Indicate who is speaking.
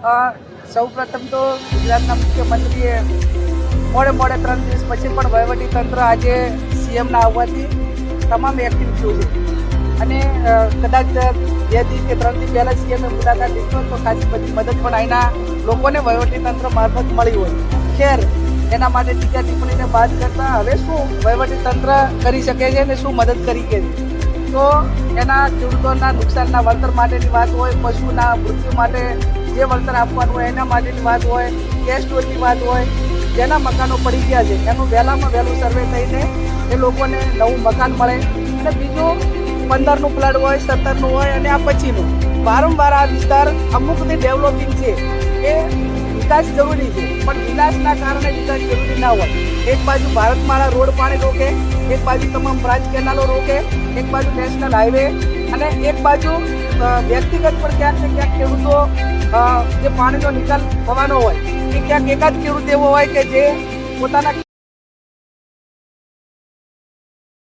Speaker 1: સૌ પ્રથમ તો ગુજરાતના મુખ્યમંત્રીએ મોડે મોડે ત્રણ દિવસ પછી પણ વહીવટી તંત્ર આજે સીએમના આવવાથી તમામ એક્ટિવ થયું છે. અને કદાચ બે દિવસ કે ત્રણ દિવસ પહેલાં સીએમએ મુલાકાત લીધો તો ખાસી બધી મદદ પણ અહીંના લોકોને વહીવટી તંત્ર મારફત મળી હોય ખેર, એના માટે ટીકા ટિપ્પણીને બાદ કરતાં હવે શું વહીવટી તંત્ર કરી શકે છે અને શું મદદ કરી શકે છે? તો એના ખેડૂતોના નુકસાનના વળતર માટેની વાત હોય, પશુના મૃત્યુ માટે જે વળતર આપવાનું હોય, એના માટેની વાત હોય ગેસ સ્ટોરની વાત હોય, જેના મકાનો પડી ગયા છે, એનું વહેલામાં વહેલું સર્વે થઈને એ લોકોને નવું મકાન મળે. અને બીજું પંદરનું પ્લાટ હોય, સત્તરનું હોય અને આ પછીનું. વારંવાર આ વિસ્તાર અમુકથી ડેવલપિંગ છે, એ વિકાસ જરૂરી છે, પણ વિકાસના કારણે વિકાસ જરૂરી ના હોય. એક બાજુ ભારતમાળા રોડ પાણી રોકે, એક બાજુ તમામ બ્રાન્ચ કેનાલો રોકે, એક બાજુ નેશનલ હાઈવે અને એક બાજુ વ્યક્તિગત પણ ક્યાંક ને ક્યાંક ખેડૂતો જે પાણીનો નિકાલ થવાનો હોય, એ ક્યાંક એકાદ ખેડૂત એવો હોય કે જે પોતાના